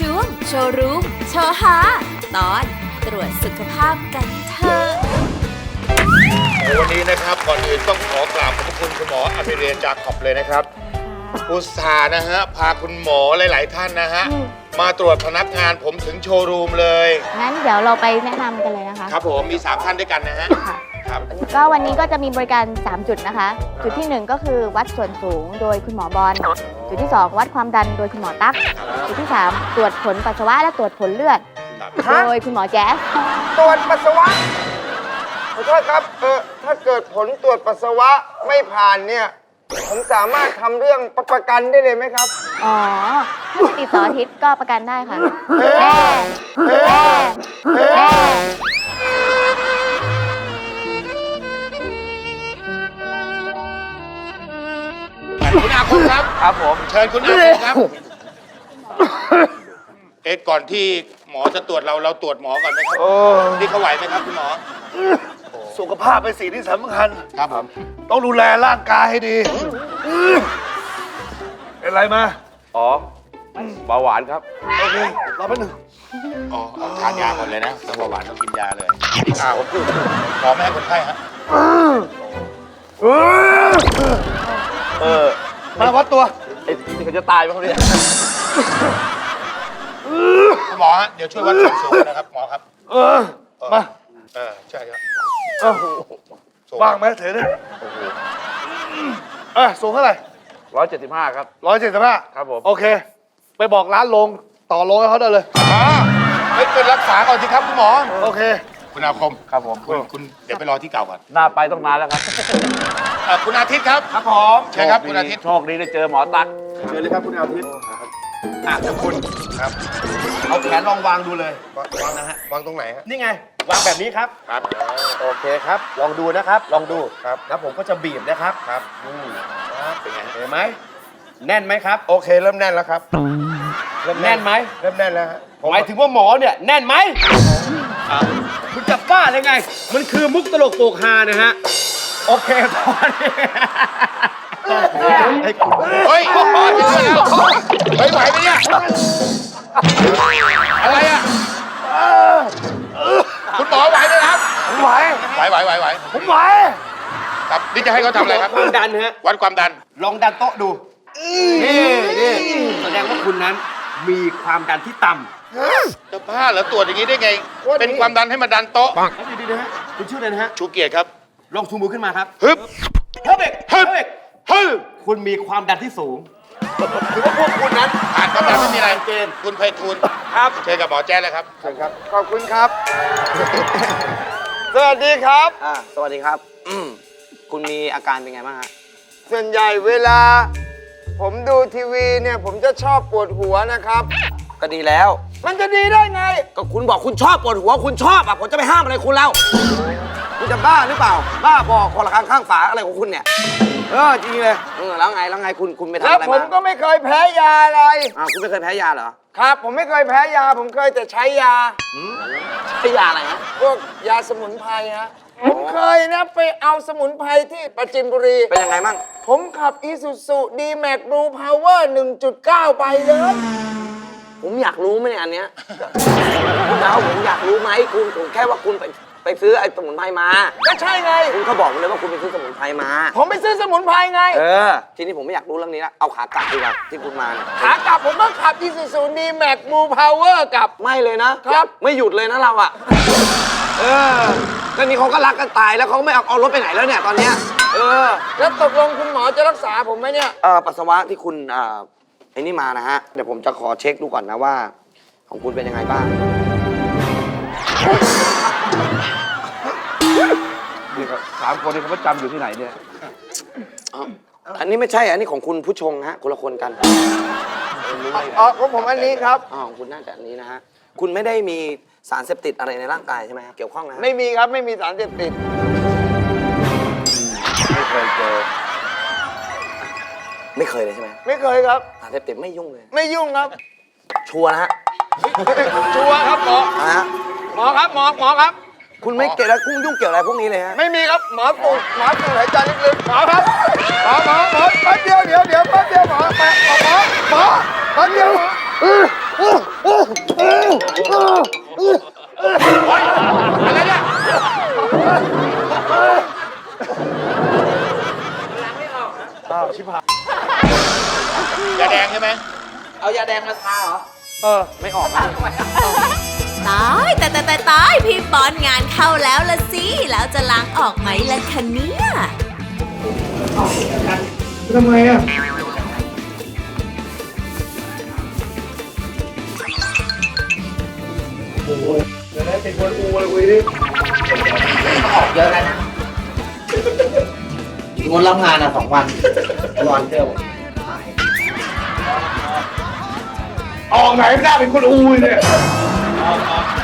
ช่วงโชว์รูมโชว์หาตอนตรวจสุขภาพกันเถอะวันนี้นะครับก่อนอื่นต้องขอกราบขอบพระคุณคุณหมออภิเรนจาขอบเลยนะครับอุตส่าห์นะฮะพาคุณหมอหลาย ๆ ท่านนะฮะมาตรวจพนักงานผมถึงโชว์รูมเลย งั้นเดี๋ยวเราไปแนะนำกันเลยนะคะ ครับผมมี 3 ท่านด้วยกันนะฮะ ค่ะครับ ก็วันนี้ก็จะมีบริการ 3 จุดนะคะ จุดที่ 1 ก็คือวัดส่วนสูงโดยคุณหมอบอลจุดที่ 2 วัดความดันโดยคุณหมอตั๊กจุดที่ 3 ตรวจผลปัสสาวะและตรวจผลเลือดครับโดยคุณหมอแจ๊สตรวจปัสสาวะขอโทษครับเออถ้าเกิดผลตรวจปัสสาวะไม่ผ่านเนี่ย ผมสามารถทำเรื่องประกันได้เลยไหมครับ อ๋อถ้าไม่ติดเสาร์อาทิตย์ก็ประกันได้ค่ะแอ่แอ่แอ่ ครับครับผม เชิญคุณอาคมครับ เอ๊ะก่อนที่หมอจะตรวจเราเราตรวจหมอก่อนไหมครับโอ้นี่เขาไหวไหมครับคุณหมอ สุขภาพเป็นสิ่งที่สำคัญ ครับผม ต้องดูแลร่างกายให้ดีเป็นไรมา อ๋อเบาหวานครับ โอเครอแป๊บหนึงอ๋อเอาทานยาก่อนเลยนะถ้าเบาหวานต้องกินยาเลยอ่าผมหมอไม่ให้คนไข้ฮะ เออ มาวัดตัวไอ้ที่เขาจะตายไหมเขาเนี่ยคุณหมอฮะเดี๋ยวช่วยวัดส่วนสูงนะครับหมอครับเออมาเออใช่ครับเอ้าสูงว่างไหมเถอะเนี่ยเออสูงเท่าไหร่ร้อยเจ็ดสิบห้าครับร้อยเจ็ดสิบห้าครับผมโอเค ไปบอกร้านลงต่อลงให้เขาได้เลยอ๋อเฮ้ยเป็นรักษาก่อนสิครับคุณหมอโอเค คุณอาคมครับผมคุณคุณเดี๋ยวไปรอที่เก่าก่อนหน้าไปต้องนานแล้วครับ เอ่อคุณอาทิตย์ครับครับผมเชิญครับคุณอาทิตย์โชคดีได้เจอหมอตั๊กเชิญเลยครับคุณอาทิตย์อะคุณครับเอาแขนลองวางดูเลยวางวางนะฮะวางตรงไหนฮะนี่ไง วางแบบนี้ครับ ครับโอเคครับ ลองดูนะครับ ลองดูครับแล้วผมก็จะบีบนะครับครับอืมเป็นไงฮะเห็นไหมแน่นไหมครับ โอเคเริ่มแน่นแล้วครับเริ่มแน่นไหมเริ่มแน่นแล้วฮะผมหมายถึงว่าหมอเนี่ยแน่นไหมคุณจะบ้าเลยไง มันคือมุกตลกโปกฮานะฮะ โอเคตอนนี้เฮ้ยคุณหมอจะช่วยแล้วเฮ้ยไหวไหมเนี่ย อะไรอะคุณหมอไหวไหมครับ ผมไหวไหวไหวไหวไหวผมไหวครับนี่จะให้เขาทำอะไรครับความดันฮะวัดความดัน ลองดันโต๊ะดูนี่นี่แสดงว่าคุณนั้นมีความดันที่ต่ำจะบ้าเหรอตรวจอย่างนี้ได้ไง เป็นความดันให้มาดันโต๊ะแล้วดีๆนะฮะคุณชื่ออะไรนะฮะชูเกียรติครับ ลองชูมือขึ้นมาครับฮึบเฮ้ยเบกฮึบเฮ้ยฮึบคุณมีความดันที่สูงถือว่าพวกคุณนั้นผ่านความดันไม่มีอะไรเกณฑ์คุณไพฑูรย์ครับเชิญกับหมอแจ้เลยครับเชิญครับ ขอบคุณครับ สวัสดีครับอ่าสวัสดีครับ อืมคุณมีอาการเป็นไงบ้างฮะส่วนใหญ่เวลา ผมดูทีวีเนี่ยผมจะชอบปวดหัวนะครับ ก็ดีแล้ว มันจะดีได้ไง ก็คุณบอกคุณชอบปวดหัวคุณชอบอะผมจะไปห้ามอะไรคุณแล้ว คุณจะบ้าหรือเปล่า บ้าบอคนละข้างข้างฝาอะไรของคุณเนี่ย เออจริงเลยเออแล้วไงแล้วไงคุณคุณไปทำแล้วอะไรผมมาก็ไม่เคยแพ้ยาอะไรอ้าวคุณไม่เคยแพ้ยาเหรอครับ ผมไม่เคยแพ้ยา ผมเคยแต่ใช้ยา ใช้ยาอะไรฮะพวกยาสมุนไพรฮะผมเคยนะไปเอาสมุนไพรที่ประจินบุรี เป็นยังไงบ้างผมขับอีซูซูดีแม็กบลูพาวเวอร์1.9 ไปเลย ผมอยากรู้ไหมเนี่ยอันเนี้ย คุณดาวผมอยากรู้ไหมคุณผมแค่ว่าคุณไป ไปซื้อไอ้สมุนไพรมา ก็ใช่ไง คุณก็บอกผมเลยว่าคุณไปซื้อสมุนไพรมา ผมไปซื้อสมุนไพรไง เออ ทีนี้ผมไม่อยากรู้เรื่องนี้ละเอาขากลับดีกว่าที่คุณมาเนี่ยขากลับผมก็ขับอีซูซูดีแม็กบลูพาวเวอร์กลับ ไม่เลยนะครับ ไม่หยุดเลยนะเราอะเออแล้วนี่เขาก็รักกันตายแล้วเขาไม่เอาเอารถไปไหนแล้วเนี่ยตอนเนี้ย เออ แล้วตกลงคุณหมอจะรักษาผมไหมเนี่ย เออปัสสาวะที่คุณอ่าไอ้นี่มานะฮะ เดี๋ยวผมจะขอเช็คดูก่อนนะว่า ของคุณเป็นยังไงบ้าง นี่ครับสามคนนี้เขาประจำอยู่ที่ไหนเนี่ย อันนี้ไม่ใช่ อันนี้ของคุณผู้ชงฮะคนละคนกันอ๋อของผมอันนี้ครับ อ๋อของคุณน่าจะอันนี้นะฮะ คุณไม่ได้มีสารเสพติดอะไรในร่างกายใช่ไหมฮะเกี่ยวข้องนะฮะไม่มีครับไม่มีสารเสพติด ไม่เคยเจอ ไม่เคยเลยใช่ไหมไม่เคยครับ สารเสพติดไม่ยุ่งเลย ไม่ยุ่งครับ ชัวร์นะฮะชัวร์ครับหมอนะฮะหมอครับหมอหมอครับ คุณไม่เกี่ยวแล้วคุณยุ่งเกี่ยวอะไรพวกนี้เลยฮะไม่มีครับหมอปลูกหมอปลูกหายใจลึกๆหมอครับหมอหมอหมอแป๊บเดียวเดี๋ยวเดี๋ยวแป๊บเดียวหมอแป๊บหมอหมอแป๊บเดียวอะไรเนี่ยอ้าวชิบหายยาแดงใช่ไหมเอายาแดงมาทาเหรอเออไม่ออกนะายแต่แต่แต่ตายพี่ปอนงานเข้าแล้วละสิแล้วจะล้างออกไหมล่ะคะเนี่ยทำไมอะโอ้ยเดี๋ยวนะเป็นคนอูเลยคุยดิออกเยอะแล้นะงดรับงานอะสองวันร้อนเที่ออกไหนไม่ได้เป็นคนอูเลยเลย Al, al.